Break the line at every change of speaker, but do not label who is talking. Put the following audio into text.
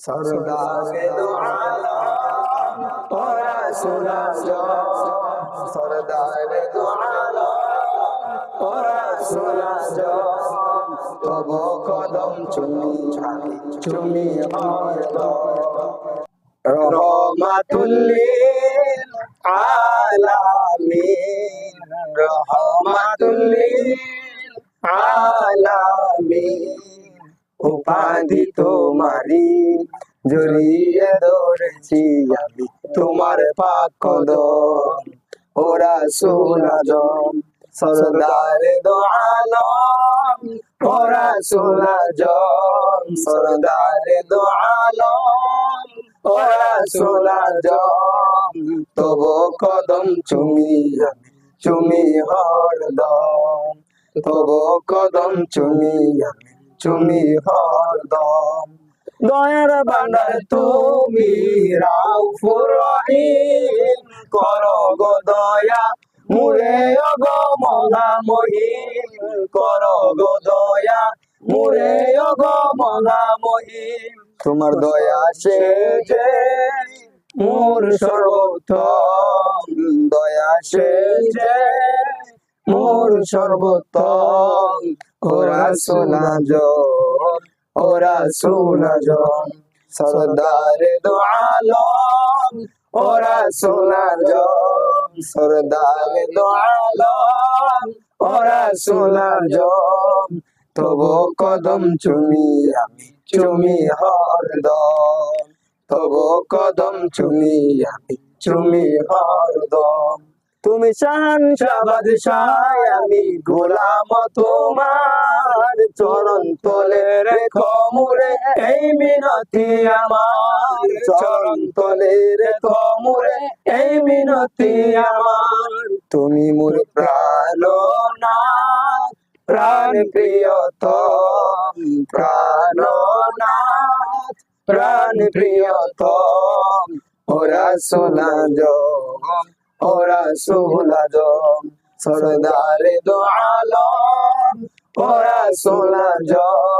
সরদারে ওরা সোনা সরদারে ওরা সোনা তব কদম চুমি ছাড়ি চুমি রহমাতুল্লিল আলামিন রহমাতুল্লিল আলামিন উপাধি তোমারি জড়িয়ে ধরেছি আমি তোমার পাক ওরা সুনাজম সরদার দো আলম ওরা সুনাজম সরদার দো আলম ওরা সুনাজম তব কদম চুমি আমি, চুমি হরদম। তব কদম চুমি আমি চুমি হরদম। দয়ার বান্দার তুমি রাউফুর রহিম করো গো দয়া মুরে গো মহা মহিম করো গো দয়া মুরে গো মহা মহিম তোমার দয়া সে যে মোর সর্বোত্তম। দয়া সে যে মোর সর্বোত্তম। ওরা সোনা জন, ওরা সোনা জন, সরদার দো আলম, ওরা সোনা জন, সরদার দো আলম তবু কদম চুমি আমি, চুমি হরদম তবু কদম চুমি আমি, চুমি হরদম তুমি শান শাবাদ শাহ আমি গোলাম তোমার। চরণ তলে রেখো মুরে এই মিনতি আমার। চরণ তলে রেখো মুরে এই মিনতি আমার। তুমি মোর প্রাণ না, প্রাণ প্রিয়তম, প্রাণ না, প্রাণ প্রিয়তম। ওরা সোনা জম ওরা সোনা আজম সরদারে দো আলম ও সোনা জম।